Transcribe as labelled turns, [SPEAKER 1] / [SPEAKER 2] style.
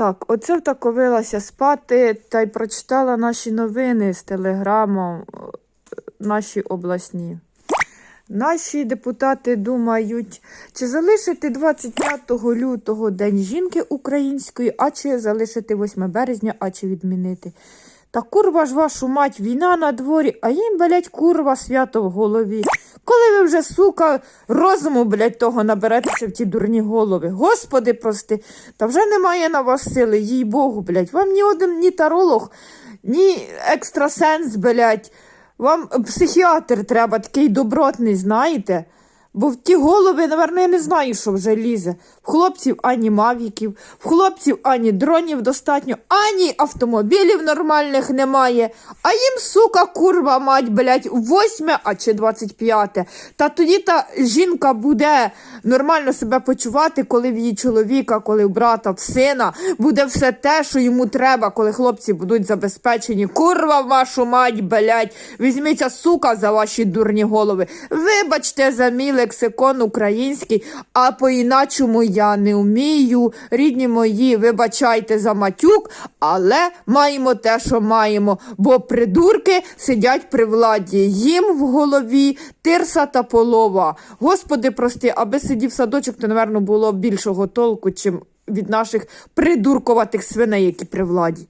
[SPEAKER 1] Так, оце втаковилася спати та й прочитала наші новини з телеграму, е, наші обласні. Наші депутати думають, чи залишити 25 лютого День жінки української, а чи залишити 8 березня, а чи відмінити. Та курва ж вашу мать, війна на дворі, а їм, блять, курва свято в голові. Коли ви вже, сука, розуму, блять, того наберетеся в ті дурні голови. Господи, прости, та вже немає на вас сили, їй Богу, блять. Вам ні один ні таролог, ні екстрасенс, блять. Вам психіатр треба такий добротний, знаєте? Бо в ті голови, наверное, я не знаю, що вже лізе. В хлопців ані мавіків, в хлопців ані дронів достатньо, ані автомобілів нормальних немає. А їм, сука, курва, мать, блядь, восьме, а чи двадцять п'яте. Та тоді та жінка буде нормально себе почувати, коли в її чоловіка, коли в брата, в сина буде все те, що йому треба, коли хлопці будуть забезпечені. Курва вашу мать, блядь, візьміться, сука, за ваші дурні голови. Вибачте за мій лексикон український, а по-іначому я не вмію. Рідні мої, вибачайте за матюк, але маємо те, що маємо, бо придурки сидять при владі. Їм в голові тирса та полова. Господи, прости, аби сидів садочок, то, напевно, було більшого толку, чим від наших придуркуватих свиней, які при владі.